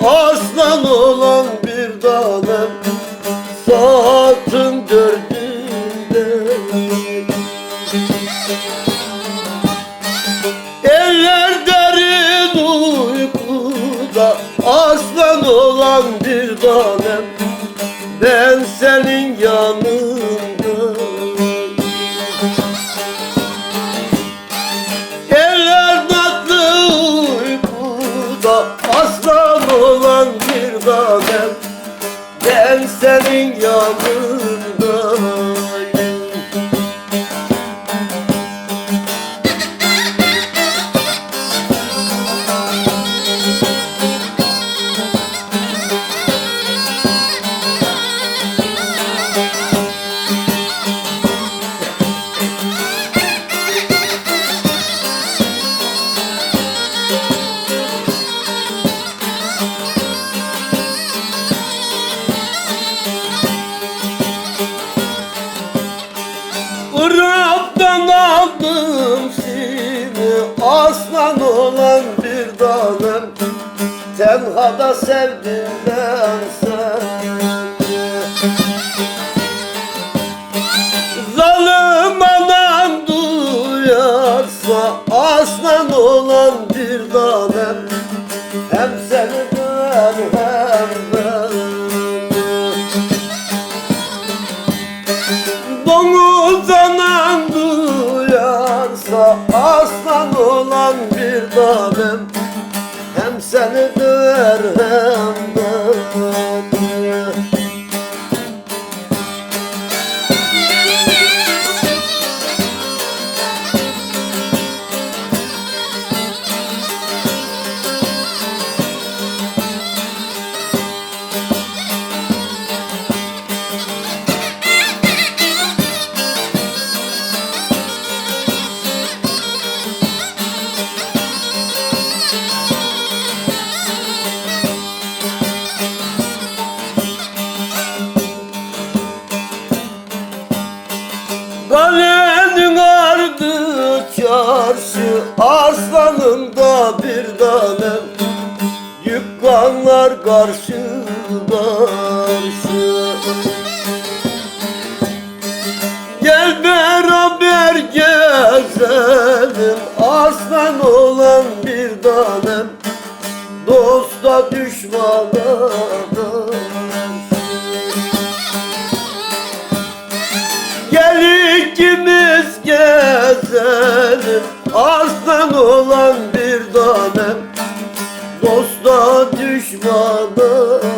aslan olan bir tanem Saatın dördünde Eller derin uykuda Aslan olan bir tanem Ben senin yanında tanem Ben senin yanındayım Tenhada sevdim ben seni Zalim anam duyarsa Aslan olan bir tanem Hem seni döver hem döver karşı karşı. Gel beraber gezelim Aslan olan bir tanem Dosta düşmana number